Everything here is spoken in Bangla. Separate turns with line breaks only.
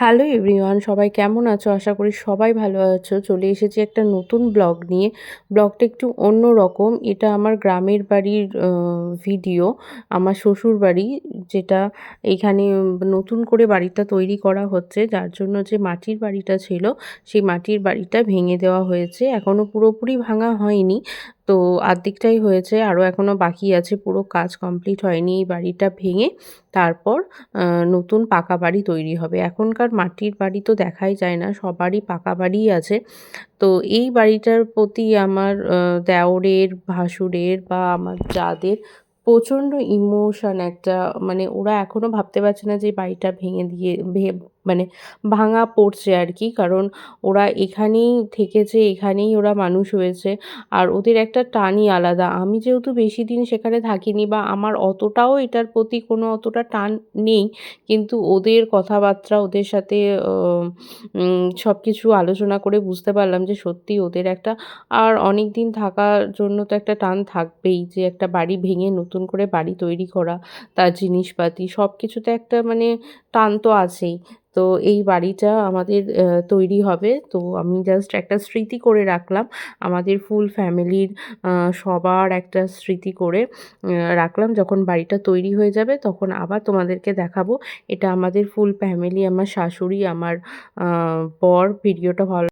হ্যালো এভরিওয়ান সবাই কেমন আছো? আশা করি সবাই ভালো আছো। চলে এসেছি একটা নতুন ব্লগ নিয়ে। ব্লগটা একটু অন্য রকম এটা আমার গ্রামের বাড়ির ভিডিও আমার শ্বশুর বাড়ি, যেটা এখানে নতুন করে বাড়িটা তৈরি করা হচ্ছে। যার জন্য যে মাটির বাড়িটা ছিল, সেই মাটির বাড়িটা ভেঙে দেওয়া হয়েছে। এখনও পুরোপুরি ভাঙা হয়নি। তো আর্ধেকটাই হয়েছে, আরও এখনও বাকি আছে, পুরো কাজ কমপ্লিট হয়নি এই বাড়িটা ভেঙে। তারপর নতুন পাকা বাড়ি তৈরি হবে। এখনকার মাটির বাড়ি তো দেখাই যায় না, সবারই পাকা বাড়িই আছে। তো এই বাড়িটার প্রতি আমার দেওরের, ভাসুরের বা আমার যাদের প্রচণ্ড ইমোশন একটা মানে ওরা এখনও ভাবতে পারছে না যে বাড়িটা ভেঙে দিয়ে মানে ভাঙা পড়ছে আর কি। কারণ ওরা এখানেই থেকেছে, এখানেই ওরা মানুষ হয়েছে আর ওদের একটা টানই আলাদা। আমি যেহেতু বেশি দিন সেখানে থাকিনি বা আমার অতটাও এটার প্রতি কোনো অতটা টান নেই, কিন্তু ওদের কথাবার্তা, ওদের সাথে সব কিছু আলোচনা করে বুঝতে পারলাম যে সত্যি ওদের একটা আর অনেক দিন থাকার জন্য তো একটা টান থাকবেই যে একটা বাড়ি ভেঙে নতুন করে বাড়ি তৈরি করা, তার জিনিসপাতি সব কিছুতে একটা মানে টান তো আছেই। তো এই বাড়িটা আমাদের তৈরি হবে। তো আমি জাস্ট একটা স্মৃতি করে রাখলাম। আমাদের ফুল ফ্যামিলির সবার একটা স্মৃতি করে রাখলাম। যখন বাড়িটা তৈরি হয়ে যাবে তখন আবার তোমাদেরকে দেখাবো। এটা আমাদের ফুল ফ্যামিলি আমার শাশুড়ি, আমার বর ভিডিওটা ভালো